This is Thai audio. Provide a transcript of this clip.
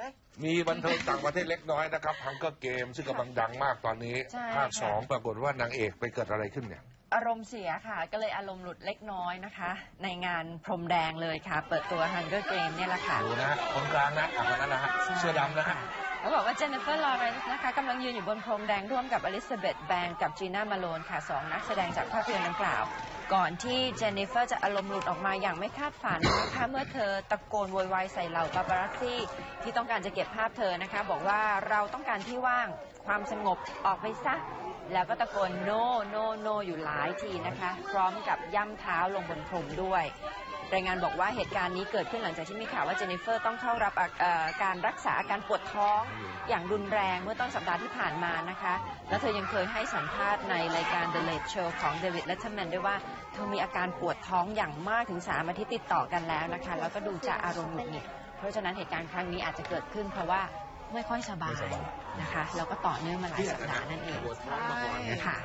เลยมีบันเทิงต่างประเทศเล็กน้อยนะครับฮังเกอร์เกมซึ่งกำลังดังมากตอนนี้ใช่ภาคค่ะ สองปรากฏว่านางเอกไปเกิดอะไรขึ้นเนี่ย อารมณ์เสียค่ะ ก็เลยอารมณ์หลุดเล็กน้อยนะคะ ในงานพรมแดงเลยค่ะ เปิดตัว Hunger Game เนี่ยแหละค่ะดูนะฮะคนกลางนะอะคนนั้นนะฮะเสื้อดำนะฮะ เขาบอกว่าเจนนิเฟอร์ลอเรนซ์นะคะกำลังยืนอยู่บนพรมแดงร่วมกับอลิซาเบธแบงกับจีน่ามาโลนค่ะสองนักแสดงจากภาพยนตร์ดังกล่าว ก่อนที่เจนนิเฟอร์จะอารมณ์หลุดออกมาอย่างไม่คาดฝันนะคะเมื่อเธอตะโกนโวยวายใส่เหล่าปาปารัสซี่ที่ต้องการจะเก็บภาพเธอนะคะ บอกว่าเราต้องการที่ว่างความสงบออกไปซะ แล้วก็ตะโกน no no no อยู่หลายทีนะคะ พร้อมกับย่ำเท้าลงบนพรมด้วยรายงานบอกว่าเหตุการณ์นี้เกิดขึ้นหลังจากที่มีข่าวว่าเจนนิเฟอร์ต้องเข้ารับการรักษาอาการปวดท้องอย่างรุนแรงเมื่อต้นสัปดาห์ที่ผ่านมานะคะ และเธอยังเคยให้สัมภาษณ์ในรายการ The Late Show ของเดวิดเล t เทอร์แมนด้วยว่าเธอมีอาการปวดท้องอย่างมากถึงสามอาทิตย์ติดต่อกันแล้วนะคะ แล้วก็ดูจะอารมณ์หงุดหงิดเพราะฉะนั้นเหตุการณ์ครั้งนี้อาจจะเกิดขึ้น เพราะว่าไม่ค่อยสบายนะคะ แล้วก็ต่อเนื่องมาหลายสัปดาห์นั่นเองค่ะ